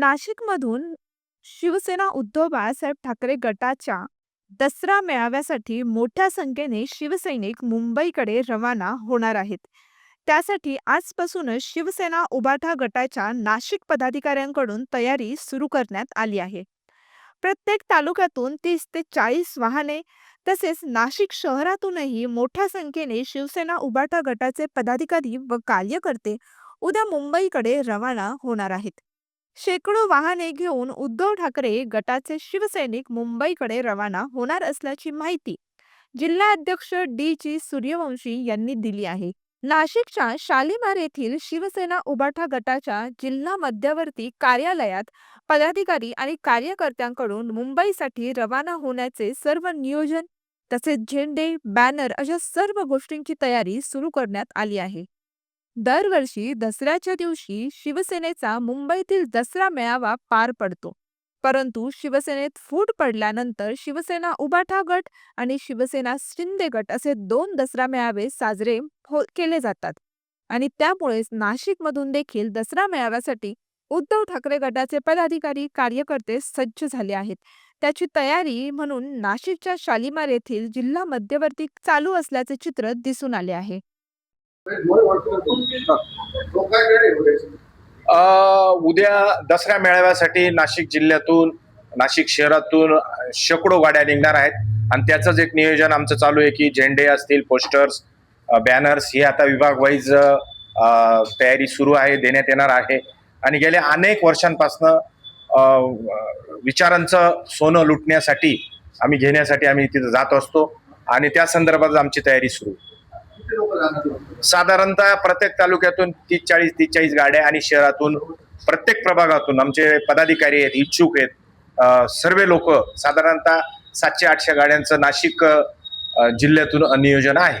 नाशिकमधून शिवसेना उद्धव बाळासाहेब ठाकरे गटाच्या दसरा मेळाव्यासाठी मोठ्या संख्येने शिवसैनिक मुंबईकडे रवाना होणार आहेत. त्यासाठी आजपासूनच शिवसेना उबाठा गटाच्या नाशिक पदाधिकाऱ्यांकडून तयारी सुरू करण्यात आली आहे. प्रत्येक तालुक्यातून तीस ते चाळीस वाहने तसेच नाशिक शहरातूनही मोठ्या संख्येने शिवसेना उबाठा गटाचे पदाधिकारी व कार्यकर्ते उद्या मुंबईकडे रवाना होणार आहेत. शेकडो वाहने घेऊन उद्धव ठाकरे गटाचे शिवसैनिक मुंबईकडे रवाना होणार असल्याची माहिती जिल्हाध्यक्ष डी जी सूर्यवंशी यांनी दिली आहे. नाशिकच्या शालिमार येथील शिवसेना उबाठा गटाच्या जिल्हा मध्यवर्ती कार्यालयात पदाधिकारी आणि कार्यकर्त्यांकडून मुंबईसाठी रवाना होण्याचे सर्व नियोजन तसेच झेंडे बॅनर अशा सर्व गोष्टींची तयारी सुरू करण्यात आली आहे. दरवर्षी दसऱ्याच्या दिवशी शिवसेनेचा मुंबईतील दसरा मेळावा पार पडतो. परंतु शिवसेनेत फूट पडल्यानंतर शिवसेना उबाठा गट आणि शिवसेना शिंदे गट असे दोन दसरा मेळावे साजरे हो केले जातात. आणि त्यामुळेच नाशिकमधून देखील दसरा मेळाव्यासाठी उद्धव ठाकरे गटाचे पदाधिकारी कार्यकर्ते सज्ज झाले आहेत. त्याची तयारी म्हणून नाशिकच्या शालिमार येथील जिल्हा मध्यवर्ती चालू असल्याचे चित्र दिसून आले आहे. उद्या दसऱ्या मेळाव्यासाठी नाशिक जिल्ह्यातून नाशिक शहरातून शेकडो गाड्या निघणार आहेत. आणि त्याचंच एक नियोजन आमचं चालू आहे की झेंडे असतील पोस्टर्स बॅनर्स हे आता विभाग वाईज तयारी सुरू आहे देण्यात येणार आहे. आणि गेल्या अनेक वर्षांपासनं विचारांचं सोनं लुटण्यासाठी आम्ही घेण्यासाठी आम्ही तिथं जात असतो. आणि त्या संदर्भात आमची तयारी सुरू. आहे. साधारणतः प्रत्येक तालुक्यातून तीस चाळीस तीस चाळीस गाड्या आणि शहरातून प्रत्येक प्रभागातून आमचे पदाधिकारी आहेत इच्छुक आहेत. सर्व लोक साधारणतः सातशे आठशे गाड्यांचं नाशिक जिल्ह्यातून नियोजन आहे.